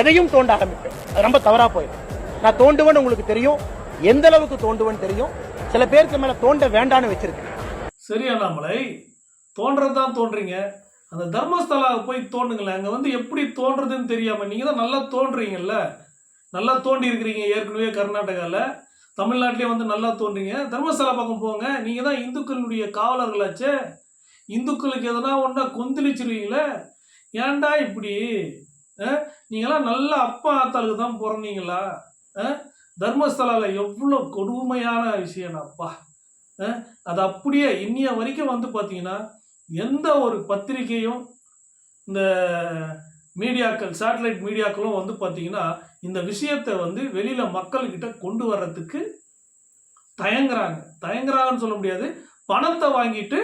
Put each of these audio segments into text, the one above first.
எதையும் தோண்ட ஆரம்பிப்பேன். ரொம்ப தவறா போயிடும். நான் தோண்டுவேன்னு உங்களுக்கு தெரியும். எந்த அளவுக்கு தோண்டுவேன்னு தெரியும். சில பேருக்கு மேல தோண்ட வேண்டான்னு வச்சிருக்கேன். சரி அண்ணாமலை. தோன்றது தான் தோன்றீங்க. அந்த தர்மஸ்தலாவை போய் தோண்டுங்களேன். அங்கே வந்து எப்படி தோன்றதுன்னு தெரியாமல் நீங்கள் தான் நல்லா தோன்றீங்கல்ல? நல்லா தோண்டி இருக்கிறீங்க ஏற்கனவே கர்நாடகாவில் தமிழ்நாட்டிலே வந்து நல்லா தோன்றீங்க. தர்மஸ்தலா பக்கம் போங்க. நீங்கள் தான் இந்துக்களுடைய காவலர்களாச்சே. இந்துக்களுக்கு எதனா ஒன்றா கொந்தளிச்சிருவீங்களே? ஏன்டா இப்படி? நீங்களாம் நல்ல அப்பா ஆத்தாளுக்கு தான் பிறந்தீங்களா அஹ்? தர்மஸ்தலாவில் எவ்வளோ கொடுமையான விஷயம் அப்பா அது அப்படியே இன்னிய வரைக்கும் வந்து பார்த்தீங்கன்னா எந்த ஒரு பத்திரிகையும் இந்த மீடியாக்கள் சேட்டலைட் மீடியாக்களும் வந்து பார்த்தீங்கன்னா இந்த விஷயத்தை வந்து வெளியில் மக்கள்கிட்ட கொண்டு வர்றதுக்கு தயங்குறாங்க. தயங்குறாங்கன்னு சொல்ல முடியாது. பணத்தை வாங்கிட்டு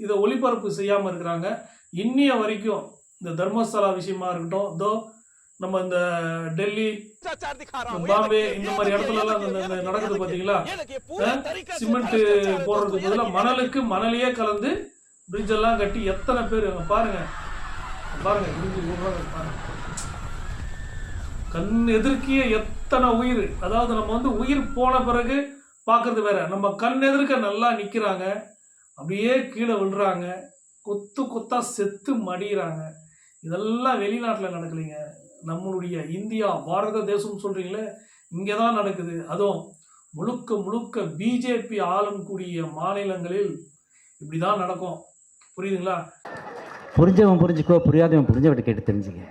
இதை ஒளிபரப்பு செய்யாமல் இருக்கிறாங்க. இன்னிய வரைக்கும் இந்த தர்மஸ்தலா விஷயமா இருக்கட்டும் இதோ நம்ம இந்த டெல்லி பாம்பே இந்த மாதிரி இடத்துல எல்லாம் நடக்குது பாத்தீங்களா? சிமெண்ட் போடுறதுக்கு பதிலாக மணலுக்கு மணலையே கலந்து பிரிட்ஜ் எல்லாம் கட்டி எத்தனை பேர் பாருங்க. பாருங்க பிரிட்ஜ் பாருங்க. கண் எதிர்க்கிய எத்தனை உயிர். அதாவது நம்ம வந்து உயிர் போன பிறகு பார்க்கறது வேற. நம்ம கண் எதிர்க்க நல்லா நிக்கிறாங்க. அப்படியே கீழே விழுறாங்க. கொத்து கொத்தா செத்து மடிகிறாங்க இதெல்லாம் வெளிநாட்டில் நடக்கலைங்க. நம்மளுடைய இந்தியா பாரத தேசம் சொல்றீங்களே இங்கே தான் நடக்குது. அதுவும் முழுக்க முழுக்க பிஜேபி ஆளும் கூடிய மாநிலங்களில் இப்படி தான் நடக்கும். புரியுதுங்களா? புரிஞ்சவன் புரிஞ்சுக்கோ புரியாதவன் புரிஞ்சவட்ட கேட்டு தெரிஞ்சுக்க.